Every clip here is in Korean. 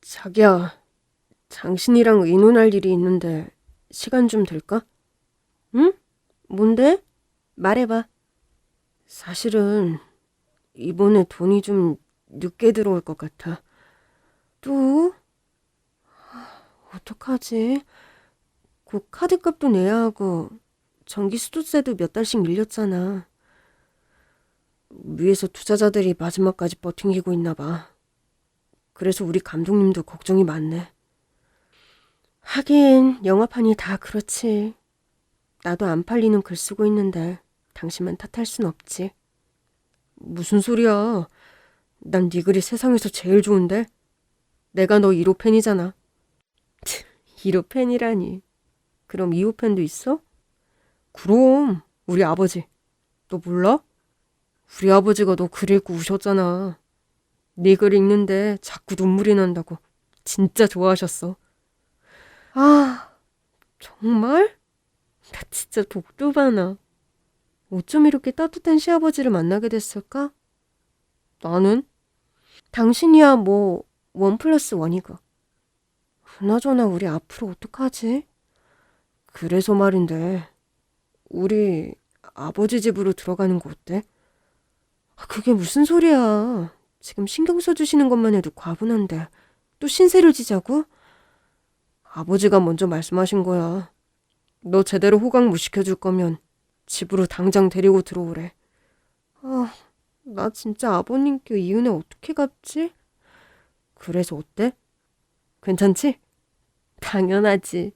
자기야, 당신이랑 의논할 일이 있는데 시간 좀 될까? 응? 뭔데? 말해봐. 사실은 이번에 돈이 좀 늦게 들어올 것 같아. 또? 하, 어떡하지? 곧 카드값도 내야 하고 전기 수도세도 몇 달씩 밀렸잖아. 위에서 투자자들이 마지막까지 버팅기고 있나 봐. 그래서 우리 감독님도 걱정이 많네. 하긴 영화판이 다 그렇지. 나도 안 팔리는 글 쓰고 있는데 당신만 탓할 순 없지. 무슨 소리야. 난 네 글이 세상에서 제일 좋은데. 내가 너 1호 팬이잖아. 1호 팬이라니. 그럼 2호 팬도 있어? 그럼 우리 아버지. 너 몰라? 우리 아버지가 너 글 읽고 우셨잖아. 네 글 읽는데 자꾸 눈물이 난다고. 진짜 좋아하셨어. 아, 정말? 나 진짜 독도 많아. 어쩜 이렇게 따뜻한 시아버지를 만나게 됐을까? 나는? 당신이야 뭐 원 플러스 원이고. 그나저나 우리 앞으로 어떡하지? 그래서 말인데 우리 아버지 집으로 들어가는 거 어때? 아, 그게 무슨 소리야. 지금 신경 써주시는 것만 해도 과분한데 또 신세를 지자고? 아버지가 먼저 말씀하신 거야. 너 제대로 호강 못 시켜줄 거면 집으로 당장 데리고 들어오래. 아, 나 진짜 아버님께 이 은혜 어떻게 갚지? 그래서 어때? 괜찮지? 당연하지.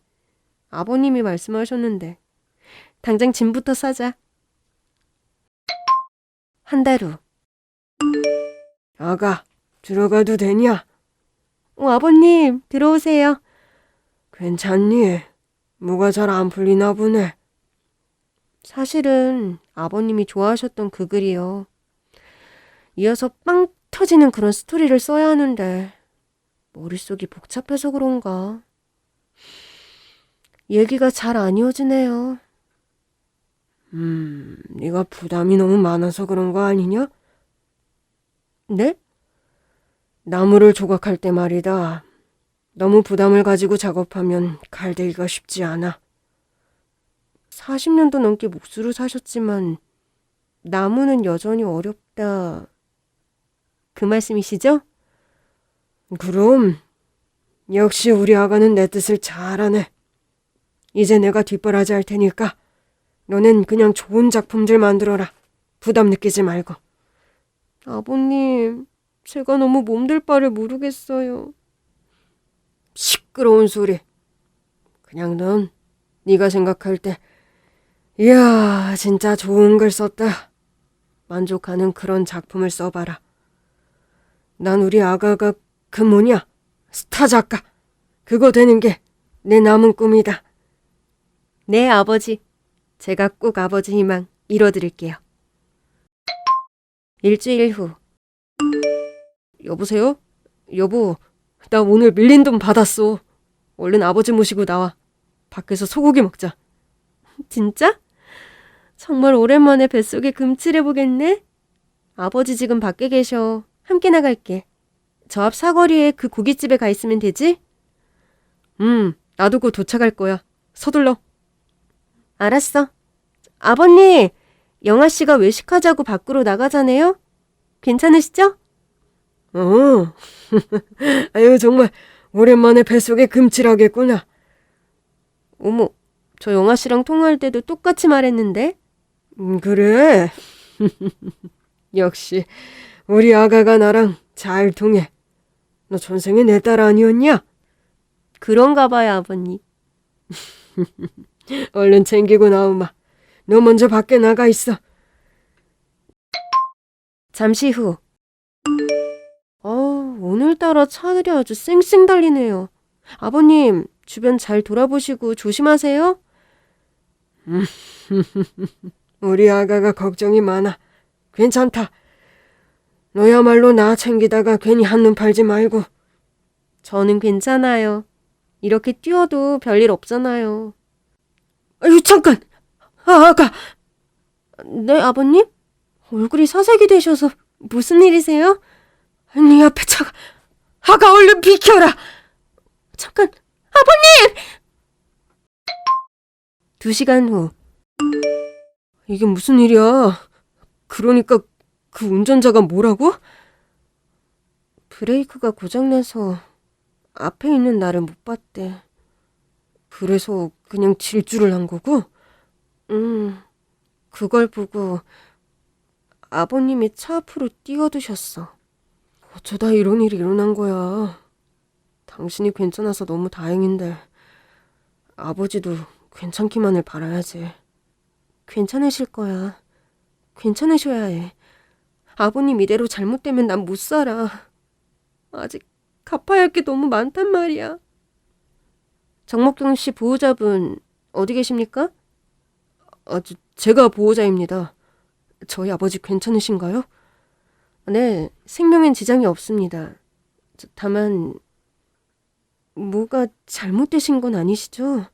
아버님이 말씀하셨는데. 당장 짐부터 싸자. 한 달 후. 아가, 들어가도 되냐? 어, 아버님, 들어오세요. 괜찮니? 뭐가 잘 안 풀리나 보네. 사실은 아버님이 좋아하셨던 그 글이요. 이어서 빵 터지는 그런 스토리를 써야 하는데 머릿속이 복잡해서 그런가. 얘기가 잘 안 이어지네요. 음, 네가 부담이 너무 많아서 그런 거 아니냐? 네? 나무를 조각할 때 말이다. 너무 부담을 가지고 작업하면 갈대기가 쉽지 않아. 40년도 넘게 목수를 사셨지만 나무는 여전히 어렵다. 그 말씀이시죠? 그럼 역시 우리 아가는 내 뜻을 잘하네. 이제 내가 뒷바라지 할 테니까 너넨 그냥 좋은 작품들 만들어라. 부담 느끼지 말고. 아버님, 제가 너무 몸둘 바를 모르겠어요. 시끄러운 소리. 그냥 넌 네가 생각할 때 이야 진짜 좋은 글 썼다. 만족하는 그런 작품을 써봐라. 난 우리 아가가 그 뭐냐 스타 작가 그거 되는 게 내 남은 꿈이다. 네 아버지. 제가 꼭 아버지 희망 이뤄드릴게요. 일주일 후. 여보세요? 여보, 나 오늘 밀린 돈 받았어. 얼른 아버지 모시고 나와. 밖에서 소고기 먹자. 진짜? 정말 오랜만에 뱃속에 금칠해 보겠네. 아버지 지금 밖에 계셔. 함께 나갈게. 저 앞 사거리에 그 고깃집에 가 있으면 되지? 음, 나도 곧 도착할 거야. 서둘러. 알았어. 아버님, 영아 씨가 외식하자고 밖으로 나가자네요. 괜찮으시죠? 어. 아유, 정말 오랜만에 뱃속에 금칠하겠구나. 어머, 저 영아 씨랑 통화할 때도 똑같이 말했는데? 음, 그래. 역시 우리 아가가 나랑 잘 통해. 너 전생에 내 딸 아니었냐? 그런가 봐요, 아버님. 얼른 챙기고 나오마. 너 먼저 밖에 나가 있어. 잠시 후. 어, 오늘따라 차들이 아주 쌩쌩 달리네요. 아버님, 주변 잘 돌아보시고 조심하세요. 우리 아가가 걱정이 많아. 괜찮다. 너야말로 나 챙기다가 괜히 한눈 팔지 말고. 저는 괜찮아요. 이렇게 뛰어도 별일 없잖아요. 아유, 잠깐! 아, 아가! 네, 아버님? 얼굴이 사색이 되셔서 무슨 일이세요? 네 앞에 차가... 아! 화가 얼른 비켜라! 잠깐, 아버님! 두 시간 후. 이게 무슨 일이야? 그러니까 그 운전자가 뭐라고? 브레이크가 고장나서 앞에 있는 나를 못 봤대. 그래서 그냥 질주를 한 거고? 음, 그걸 보고 아버님이 차 앞으로 뛰어드셨어. 어쩌다 이런 일이 일어난 거야. 당신이 괜찮아서 너무 다행인데 아버지도 괜찮기만을 바라야지. 괜찮으실 거야. 괜찮으셔야 해. 아버님 이대로 잘못되면 난 못 살아. 아직 갚아야 할 게 너무 많단 말이야. 정목경 씨 보호자분 어디 계십니까? 아, 저, 제가 보호자입니다. 저희 아버지 괜찮으신가요? 네, 생명엔 지장이 없습니다. 저, 다만 뭐가 잘못되신 건 아니시죠?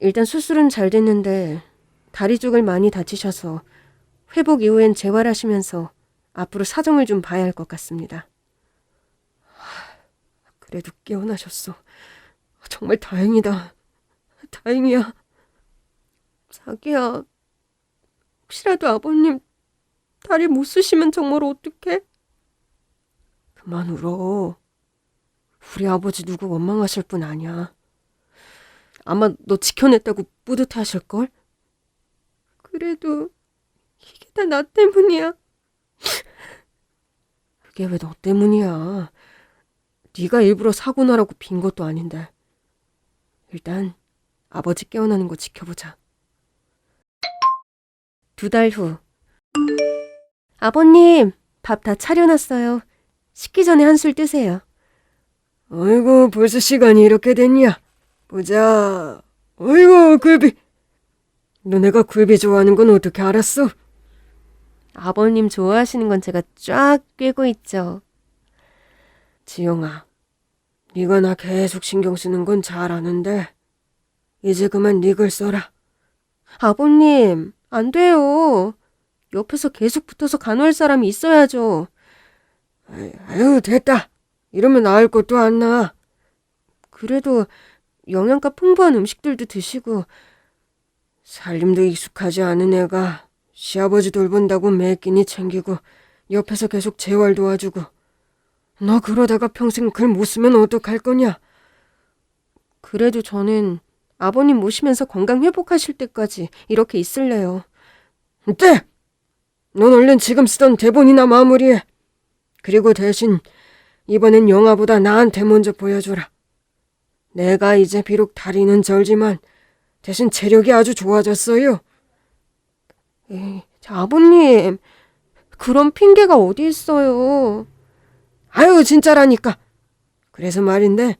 일단 수술은 잘 됐는데 다리 쪽을 많이 다치셔서 회복 이후엔 재활하시면서 앞으로 사정을 좀 봐야 할 것 같습니다. 하, 그래도 깨어나셨어. 정말 다행이다. 다행이야. 자기야, 혹시라도 아버님 다리 못 쓰시면 정말 어떡해? 그만 울어. 우리 아버지 누구 원망하실 분 아니야. 아마 너 지켜냈다고 뿌듯해 하실걸? 그래도 이게 다 나 때문이야. 그게 왜 너 때문이야. 네가 일부러 사고 나라고 빈 것도 아닌데. 일단 아버지 깨어나는 거 지켜보자. 두 달 후. 아버님, 밥 다 차려놨어요. 식기 전에 한술 뜨세요. 아이고, 벌써 시간이 이렇게 됐냐? 보자. 아이고, 굴비. 너네가 굴비 좋아하는 건 어떻게 알았어? 아버님 좋아하시는 건 제가 쫙 꿰고 있죠. 지영아, 네가 나 계속 신경 쓰는 건 잘 아는데 이제 그만 네 글 써라. 아버님, 안 돼요. 옆에서 계속 붙어서 간호할 사람이 있어야죠. 아유, 됐다. 이러면 나을 것도 안 나. 그래도 영양가 풍부한 음식들도 드시고 살림도 익숙하지 않은 애가 시아버지 돌본다고 매 끼니 챙기고 옆에서 계속 재활 도와주고 너 그러다가 평생 글 못 쓰면 어떡할 거냐? 그래도 저는 아버님 모시면서 건강 회복하실 때까지 이렇게 있을래요. 네! 넌 얼른 지금 쓰던 대본이나 마무리해. 그리고 대신 이번엔 영화보다 나한테 먼저 보여줘라. 내가 이제 비록 다리는 절지만 대신 체력이 아주 좋아졌어요. 에이, 저 아버님, 그런 핑계가 어디 있어요. 아유, 진짜라니까. 그래서 말인데,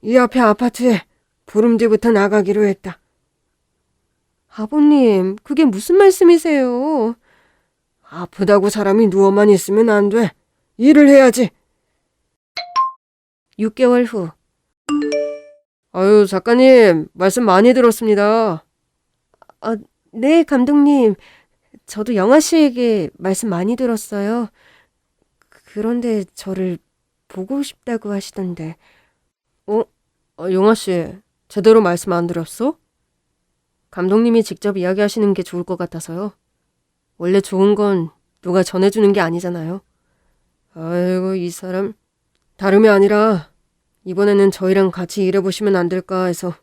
이 앞에 아파트에 보름 뒤부터 나가기로 했다. 아버님, 그게 무슨 말씀이세요? 아프다고 사람이 누워만 있으면 안 돼. 일을 해야지. 6개월 후. 아유, 작가님, 말씀 많이 들었습니다. 아, 네, 감독님. 저도 영아 씨에게 말씀 많이 들었어요. 그런데 저를 보고 싶다고 하시던데. 어? 어 영아 씨, 제대로 말씀 안 들었어? 감독님이 직접 이야기하시는 게 좋을 것 같아서요. 원래 좋은 건 누가 전해주는 게 아니잖아요. 아이고, 이 사람. 다름이 아니라 이번에는 저희랑 같이 일해보시면 안 될까 해서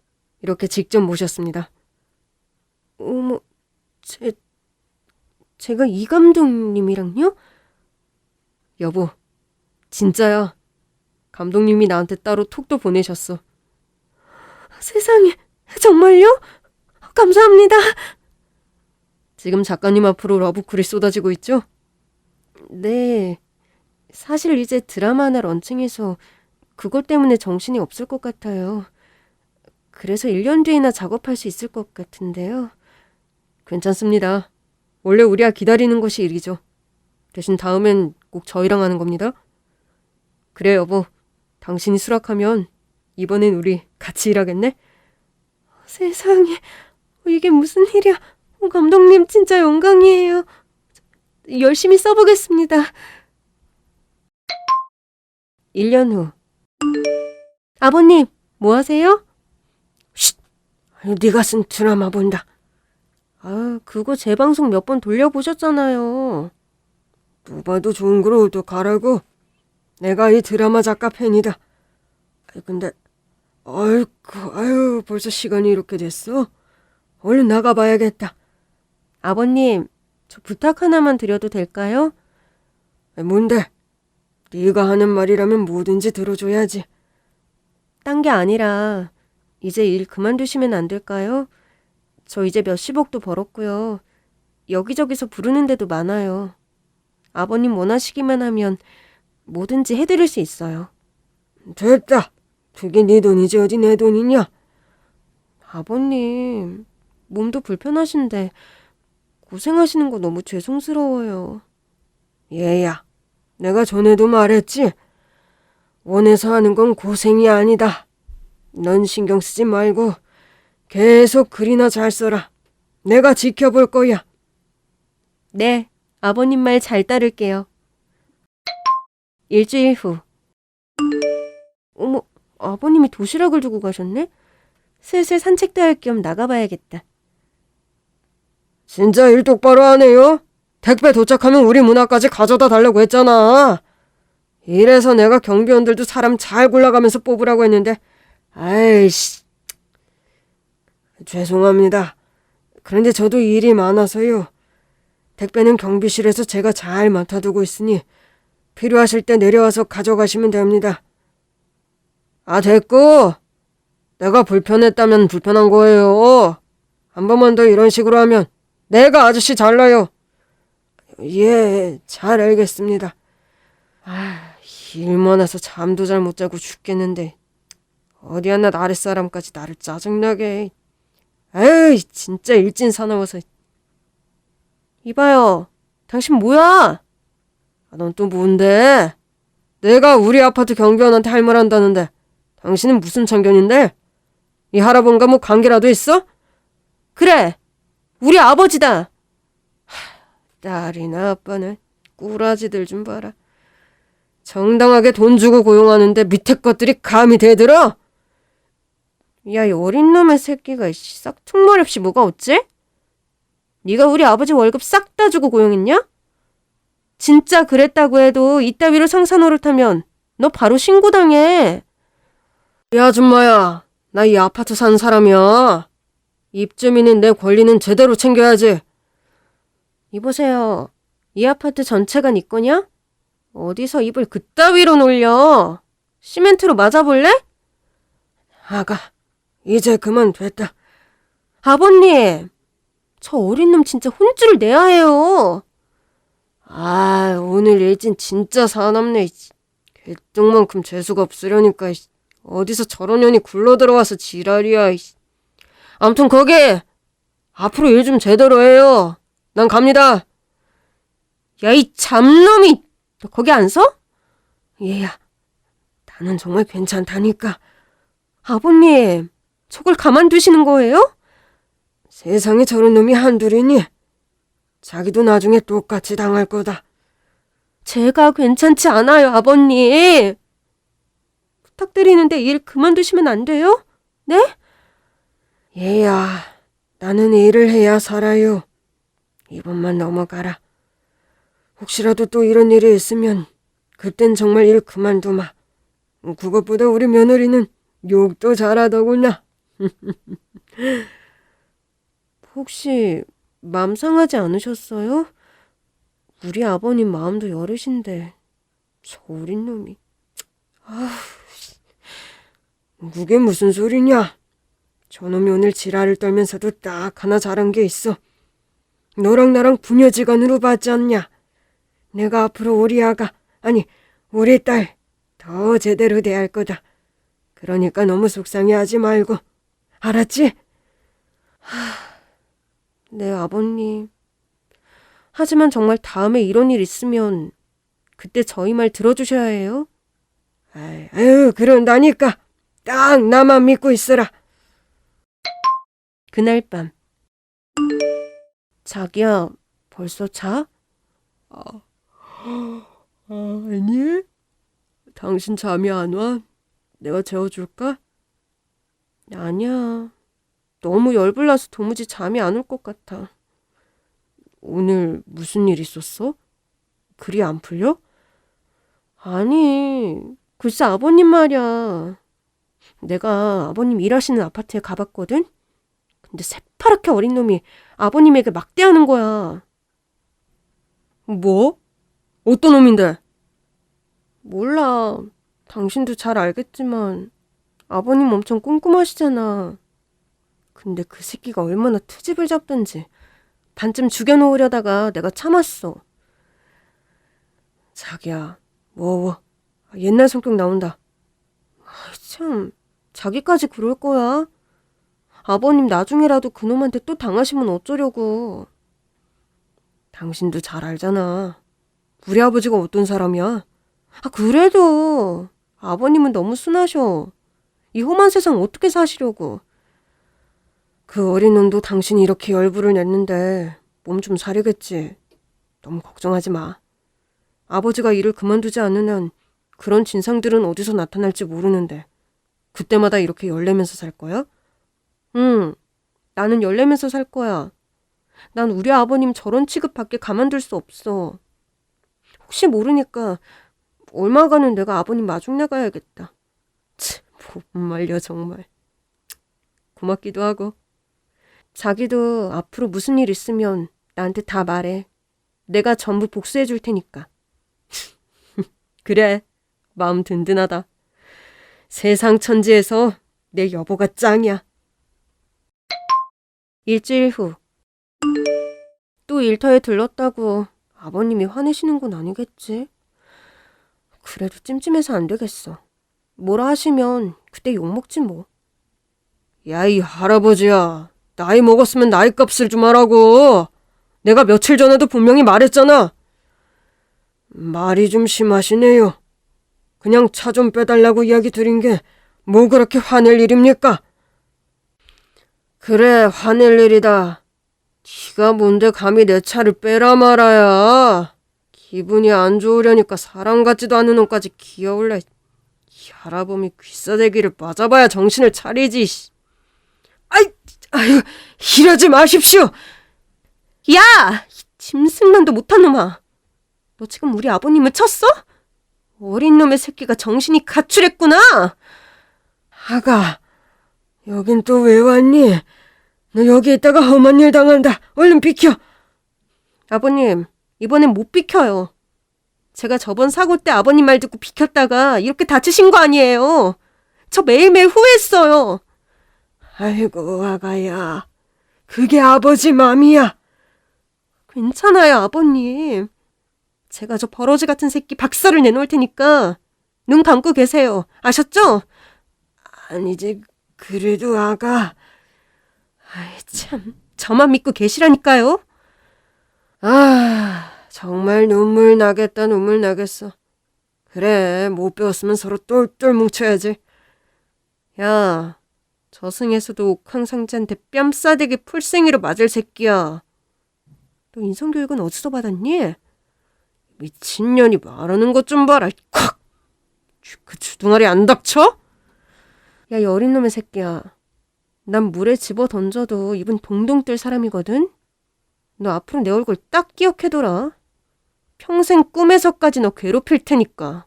이렇게 직접 모셨습니다. 어머, 제, 제가 이 감독님이랑요? 여보, 진짜야. 감독님이 나한테 따로 톡도 보내셨어. 세상에, 정말요? 감사합니다. 지금 작가님 앞으로 러브쿨이 쏟아지고 있죠? 네. 사실 이제 드라마 하나 런칭해서 그것 때문에 정신이 없을 것 같아요. 그래서 1년 뒤에나 작업할 수 있을 것 같은데요. 괜찮습니다. 원래 우리가 기다리는 것이 일이죠. 대신 다음엔 꼭 저희랑 하는 겁니다. 그래 여보. 당신이 수락하면 이번엔 우리 같이 일하겠네? 세상에 이게 무슨 일이야. 어, 감독님 진짜 영광이에요. 열심히 써보겠습니다. 1년 후. 아버님, 뭐 하세요? 쉿! 네가 쓴 드라마 본다. 아, 그거 재방송 몇 번 돌려보셨잖아요. 누봐도 좋은 걸 어떡하라고. 내가 이 드라마 작가 팬이다. 근데, 아이고, 아유, 벌써 시간이 이렇게 됐어? 얼른 나가봐야겠다. 아버님, 저 부탁 하나만 드려도 될까요? 뭔데? 네가 하는 말이라면 뭐든지 들어줘야지. 딴 게 아니라 이제 일 그만두시면 안 될까요? 저 이제 몇십억도 벌었고요. 여기저기서 부르는 데도 많아요. 아버님 원하시기만 하면 뭐든지 해드릴 수 있어요. 됐다. 그게 네 돈이지 어디 내 돈이냐? 아버님, 몸도 불편하신데 고생하시는 거 너무 죄송스러워요. 얘야, 내가 전에도 말했지. 원해서 하는 건 고생이 아니다. 넌 신경 쓰지 말고 계속 글이나 잘 써라. 내가 지켜볼 거야. 네, 아버님 말 잘 따를게요. 일주일 후. 어머, 아버님이 도시락을 두고 가셨네? 슬슬 산책도 할 겸 나가봐야겠다. 진짜 일 똑바로 하네요. 택배 도착하면 우리 문화까지 가져다 달라고 했잖아. 이래서 내가 경비원들도 사람 잘 골라가면서 뽑으라고 했는데, 아이씨. 죄송합니다. 그런데 저도 일이 많아서요. 택배는 경비실에서 제가 잘 맡아두고 있으니 필요하실 때 내려와서 가져가시면 됩니다. 아, 됐고. 내가 불편했다면 불편한 거예요. 한 번만 더 이런 식으로 하면 내가 아저씨 잘나요. 예, 잘 알겠습니다. 아, 일 많아서 잠도 잘 못 자고 죽겠는데 어디 하나 아랫사람까지 나를 짜증나게. 에이, 진짜 일진 사나워서. 이봐요, 당신 뭐야? 아, 넌 또 뭔데? 내가 우리 아파트 경비원한테 할 말 한다는데 당신은 무슨 참견인데? 이 할아버지가 뭐 관계라도 있어? 그래, 우리 아버지다. 딸이나 아빠는 꾸라지들 좀 봐라. 정당하게 돈 주고 고용하는데 밑에 것들이 감히 대들어? 야, 이 어린 놈의 새끼가 싹퉁말 없이 뭐가 어째? 네가 우리 아버지 월급 싹 다 주고 고용했냐? 진짜 그랬다고 해도 이따위로 상사 노릇하면 너 바로 신고당해. 이 아줌마야, 나 이 아파트 사는 사람이야. 입주민인 내 권리는 제대로 챙겨야지. 이보세요. 이 아파트 전체가 네 거냐? 어디서 입을 그따위로 놀려? 시멘트로 맞아볼래? 아가, 이제 그만 됐다. 아버님, 저 어린 놈 진짜 혼쭐을 내야 해요. 아, 오늘 일진 진짜 사납네. 개똥만큼 재수가 없으려니까. 어디서 저런 년이 굴러 들어와서 지랄이야. 아무튼 거기 앞으로 일 좀 제대로 해요. 난 갑니다. 야, 이 잡놈이 너 거기 안 서? 얘야, 나는 정말 괜찮다니까. 아버님, 저걸 가만두시는 거예요? 세상에 저런 놈이 한둘이니? 자기도 나중에 똑같이 당할 거다. 제가 괜찮지 않아요, 아버님. 부탁드리는데 일 그만두시면 안 돼요? 네? 얘야, 나는 일을 해야 살아요. 이번만 넘어가라. 혹시라도 또 이런 일이 있으면 그땐 정말 일 그만두마. 그것보다 우리 며느리는 욕도 잘하더구나. 혹시 맘 상하지 않으셨어요? 우리 아버님 마음도 여르신데 저 어린 놈이. 아휴, 그게 무슨 소리냐? 저놈이 오늘 지랄을 떨면서도 딱 하나 잘한 게 있어. 너랑 나랑 부녀지간으로 봤지 않냐? 내가 앞으로 우리 아가, 아니, 우리 딸, 더 제대로 대할 거다. 그러니까 너무 속상해 하지 말고. 알았지? 하, 네, 아버님. 하지만 정말 다음에 이런 일 있으면 그때 저희 말 들어주셔야 해요. 아유 그런다니까. 딱 나만 믿고 있어라. 그날 밤. 자기야, 벌써 자? 아, 아니. 당신 잠이 안 와? 내가 재워줄까? 아니야. 너무 열불나서 도무지 잠이 안 올 것 같아. 오늘 무슨 일 있었어? 글이 안 풀려? 아니, 글쎄 아버님 말이야. 내가 아버님 일하시는 아파트에 가봤거든? 근데 새파랗게 어린 놈이 아버님에게 막대하는 거야. 뭐? 어떤 놈인데? 몰라. 당신도 잘 알겠지만 아버님 엄청 꼼꼼하시잖아. 근데 그 새끼가 얼마나 트집을 잡던지 반쯤 죽여놓으려다가 내가 참았어. 자기야, 뭐, 뭐. 옛날 성격 나온다. 아, 참, 자기까지 그럴 거야? 아버님 나중에라도 그놈한테 또 당하시면 어쩌려고. 당신도 잘 알잖아. 우리 아버지가 어떤 사람이야? 아, 그래도 아버님은 너무 순하셔. 이 험한 세상 어떻게 사시려고. 그 어린 놈도 당신이 이렇게 열불을 냈는데 몸 좀 사리겠지. 너무 걱정하지 마. 아버지가 일을 그만두지 않으면 그런 진상들은 어디서 나타날지 모르는데 그때마다 이렇게 열내면서 살 거야? 응, 나는 열내면서 살 거야. 난 우리 아버님 저런 취급받게 가만둘 수 없어. 혹시 모르니까 얼마간은 내가 아버님 마중 나가야겠다. 치, 못 말려 정말. 고맙기도 하고. 자기도 앞으로 무슨 일 있으면 나한테 다 말해. 내가 전부 복수해 줄 테니까. 그래, 마음 든든하다. 세상 천지에서 내 여보가 짱이야. 일주일 후. 또 일터에 들렀다고 아버님이 화내시는 건 아니겠지? 그래도 찜찜해서 안 되겠어. 뭐라 하시면 그때 욕먹지 뭐. 야, 이 할아버지야. 나이 먹었으면 나이 값을 좀 하라고. 내가 며칠 전에도 분명히 말했잖아. 말이 좀 심하시네요. 그냥 차 좀 빼달라고 이야기 드린 게 뭐 그렇게 화낼 일입니까? 그래, 화낼 일이다. 네가 뭔데 감히 내 차를 빼라 말아야. 기분이 안 좋으려니까 사람 같지도 않은 놈까지 기어올래. 이 할아범이 귀싸대기를 맞아봐야 정신을 차리지. 씨. 아이, 아유, 이러지 마십시오. 야, 이 짐승만도 못한 놈아. 너 지금 우리 아버님을 쳤어? 어린 놈의 새끼가 정신이 가출했구나. 아가, 여긴 또 왜 왔니? 너 여기 있다가 험한 일 당한다. 얼른 비켜. 아버님, 이번엔 못 비켜요. 제가 저번 사고 때 아버님 말 듣고 비켰다가 이렇게 다치신 거 아니에요. 저 매일매일 후회했어요. 아이고, 아가야. 그게 아버지 맘이야. 괜찮아요, 아버님. 제가 저 버러지 같은 새끼 박살을 내놓을 테니까 눈 감고 계세요. 아셨죠? 아니지, 그래도 아가. 아이, 참. 저만 믿고 계시라니까요. 아, 정말 눈물 나겠다, 눈물 나겠어. 그래, 못 배웠으면 서로 똘똘 뭉쳐야지. 야, 저승에서도 옥황상제한테 뺨싸대기 풀생이로 맞을 새끼야. 너 인성교육은 어디서 받았니? 미친년이 말하는 것 좀 봐라. 콱! 그 주둥아리 안 닥쳐? 야, 이 어린 놈의 새끼야. 난 물에 집어 던져도 입은 동동 뜰 사람이거든? 너 앞으로 내 얼굴 딱 기억해둬라. 평생 꿈에서까지 너 괴롭힐 테니까.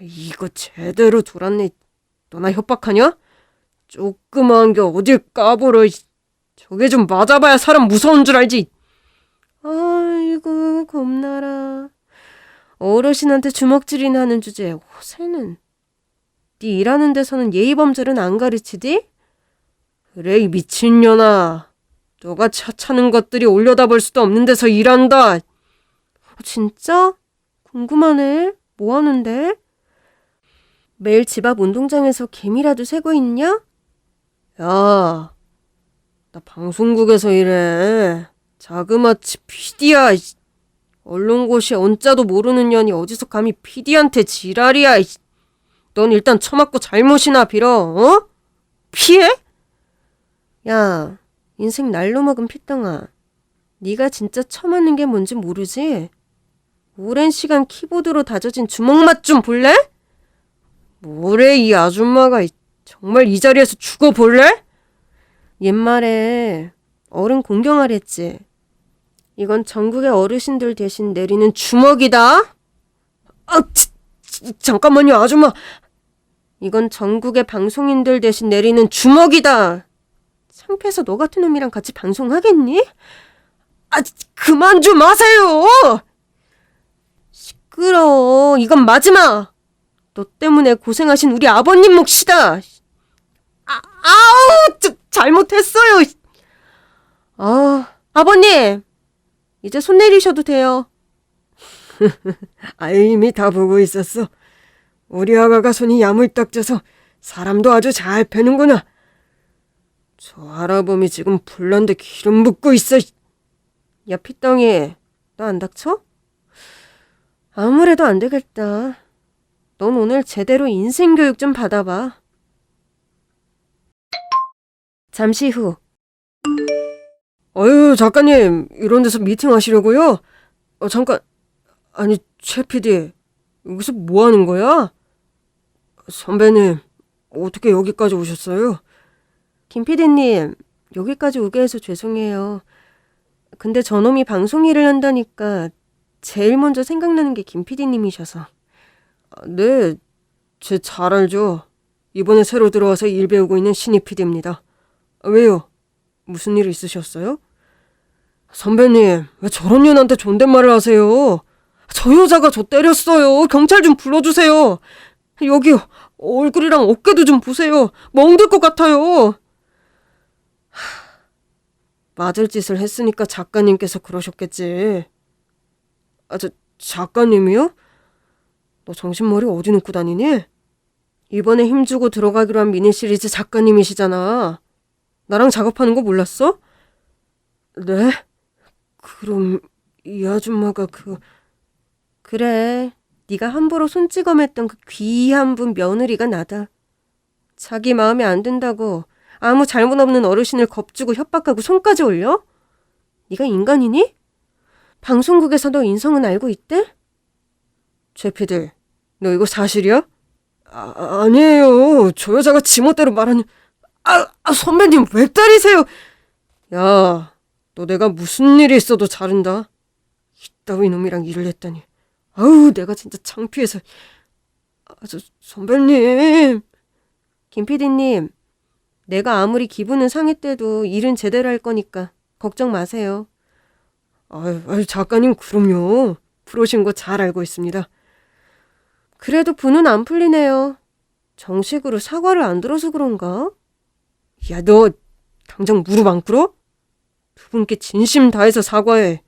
이거 제대로 돌았네. 너나 협박하냐? 조그마한 게 어딜 까불어. 이. 저게 좀 맞아봐야 사람 무서운 줄 알지. 아이고 겁나라. 어르신한테 주먹질이나 하는 주제에 호세는. 네 일하는 데서는 예의 범절은 안 가르치디? 그래 이 미친년아. 너가 차 차는 것들이 올려다 볼 수도 없는 데서 일한다. 어, 진짜? 궁금하네. 뭐 하는데? 매일 집 앞 운동장에서 개미라도 세고 있냐? 야, 나 방송국에서 일해. 자그마치 PD야. 언론고시에 언자도 모르는 년이 어디서 감히 PD한테 지랄이야. 이. 넌 일단 처맞고 잘못이나 빌어. 어? 피해? 야, 인생 날로 먹은 피덩아. 네가 진짜 처맞는 게 뭔지 모르지? 오랜 시간 키보드로 다져진 주먹 맛 좀 볼래? 뭐래 이 아줌마가 정말 이 자리에서 죽어볼래? 옛말에 어른 공경하랬지. 이건 전국의 어르신들 대신 내리는 주먹이다. 아, 치, 치, 잠깐만요, 아줌마. 이건 전국의 방송인들 대신 내리는 주먹이다. 창피해서 너 같은 놈이랑 같이 방송하겠니? 아, 그만 좀 하세요! 시끄러워. 이건 마지막! 너 때문에 고생하신 우리 아버님 몫이다! 아, 아우! 저, 잘못했어요! 아, 아버님! 이제 손 내리셔도 돼요. 아, 이미 다 보고 있었어. 우리 아가가 손이 야물딱져서 사람도 아주 잘 패는구나. 저 할아범이 지금 불난데 기름 붓고 있어. 야, 피덩이. 너 안 닥쳐? 아무래도 안 되겠다. 넌 오늘 제대로 인생 교육 좀 받아봐. 잠시 후. 어유 작가님, 이런 데서 미팅 하시려고요? 어, 잠깐. 아니, 최 PD. 여기서 뭐 하는 거야? 선배님, 어떻게 여기까지 오셨어요? 김 PD님, 여기까지 오게 해서 죄송해요. 근데 저놈이 방송 일을 한다니까 제일 먼저 생각나는 게 김 PD님이셔서. 아, 네, 제 잘 알죠. 이번에 새로 들어와서 일 배우고 있는 신입 PD입니다. 왜요? 무슨 일 있으셨어요? 선배님, 왜 저런 년한테 존댓말을 하세요? 저 여자가 저 때렸어요. 경찰 좀 불러주세요. 여기 얼굴이랑 어깨도 좀 보세요. 멍들 것 같아요. 하, 맞을 짓을 했으니까 작가님께서 그러셨겠지. 아, 저 작가님이요? 너 정신머리 어디 놓고 다니니? 이번에 힘주고 들어가기로 한 미니 시리즈 작가님이시잖아. 나랑 작업하는 거 몰랐어? 네? 그럼 이 아줌마가 그 그래, 네가 함부로 손찌검했던 그 귀한 분 며느리가 나다. 자기 마음에 안 든다고 아무 잘못 없는 어르신을 겁주고 협박하고 손까지 올려? 네가 인간이니? 방송국에서 너 인성은 알고 있대? 최피디, 너 이거 사실이야? 아, 아니에요. 저 여자가 지멋대로 말하는 아, 아 선배님 왜 때리세요? 야, 너 내가 무슨 일이 있어도 자른다. 이따위 놈이랑 일을 했다니. 아우, 내가 진짜 창피해서. 아, 저 선배님. 김 PD님, 내가 아무리 기분은 상했대도 일은 제대로 할 거니까 걱정 마세요. 아유, 아유, 작가님 그럼요. 프로신 거 잘 알고 있습니다. 그래도 분은 안 풀리네요. 정식으로 사과를 안 들어서 그런가? 야, 너 당장 무릎 안 꿇어? 두 분께 진심 다해서 사과해.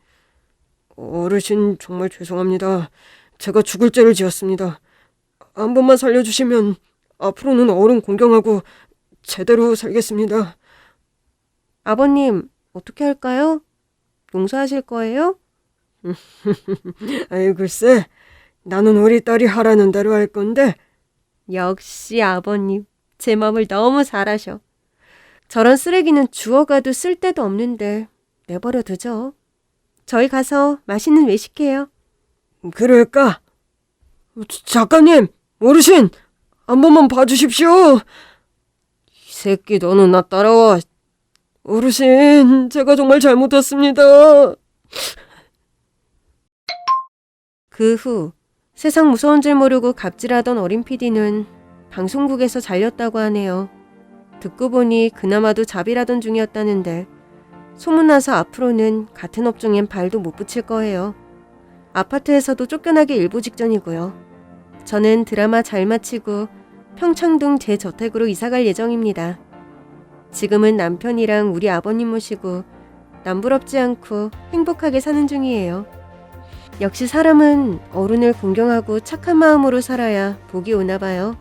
어르신 정말 죄송합니다. 제가 죽을 죄를 지었습니다. 한 번만 살려주시면 앞으로는 어른 공경하고 제대로 살겠습니다. 아버님, 어떻게 할까요? 용서하실 거예요? 아이 글쎄, 나는 우리 딸이 하라는 대로 할 건데 역시 아버님, 제 마음을 너무 잘하셔. 저런 쓰레기는 주워가도 쓸데도 없는데 내버려 두죠. 저희 가서 맛있는 외식해요. 그럴까? 작가님, 어르신, 한 번만 봐주십시오. 이 새끼 너는 나 따라와. 어르신, 제가 정말 잘못했습니다. 그 후 세상 무서운 줄 모르고 갑질하던 어린 PD는 방송국에서 잘렸다고 하네요. 듣고 보니 그나마도 자비라던 중이었다는데 소문나서 앞으로는 같은 업종엔 발도 못 붙일 거예요. 아파트에서도 쫓겨나기 일보 직전이고요. 저는 드라마 잘 마치고 평창동 제 저택으로 이사갈 예정입니다. 지금은 남편이랑 우리 아버님 모시고 남부럽지 않고 행복하게 사는 중이에요. 역시 사람은 어른을 공경하고 착한 마음으로 살아야 복이 오나 봐요.